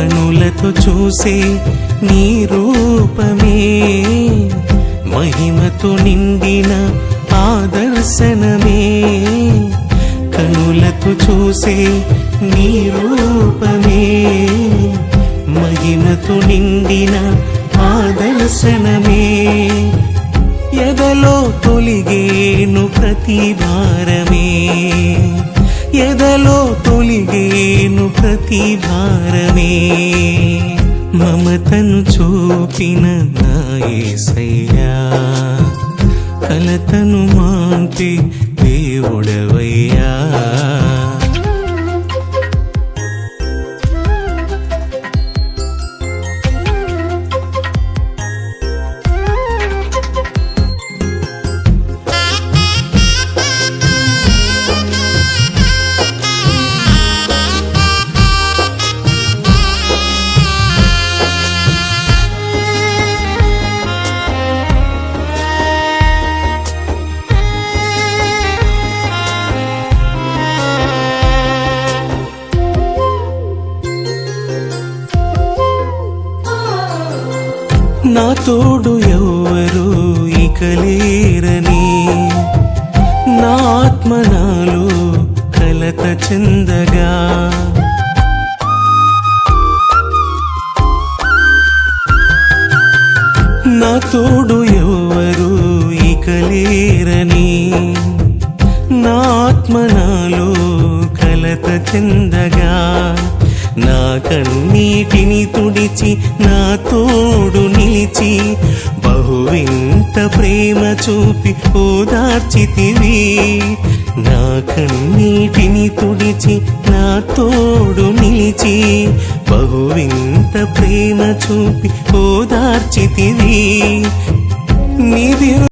కనులతో చూసే నీ రూపమే. మహిమతో నిండిన ఆదర్శనమే కనులతో చూసే నీ రూపమే. మహిమతో నిండిన ఆదర్శనమే ఎదలో తొలిగేను ప్రతి భారమే. ఎదలో తొలిగే ప్రతి భారమే మమతను చూపిన నాయసయ్యా కలతను మాంతి దేవుడవ. నా తోడు ఎవ్వరు ఇక లేరని. నా ఆత్మనాలు కలత చెందగా. నా తోడు ఎవ్వరు ఇక లేరని. నా ఆత్మనాలు కలత చెందగా. నా కన్నీటిని తుడిచి నా తోడు నిలిచి బహువింత ప్రేమ చూపి ఓదార్చితివి. నా కన్నీటిని తుడిచి నా తోడు నిలిచి బహువింత ప్రేమ చూపి ఓదార్చితివి. నిధి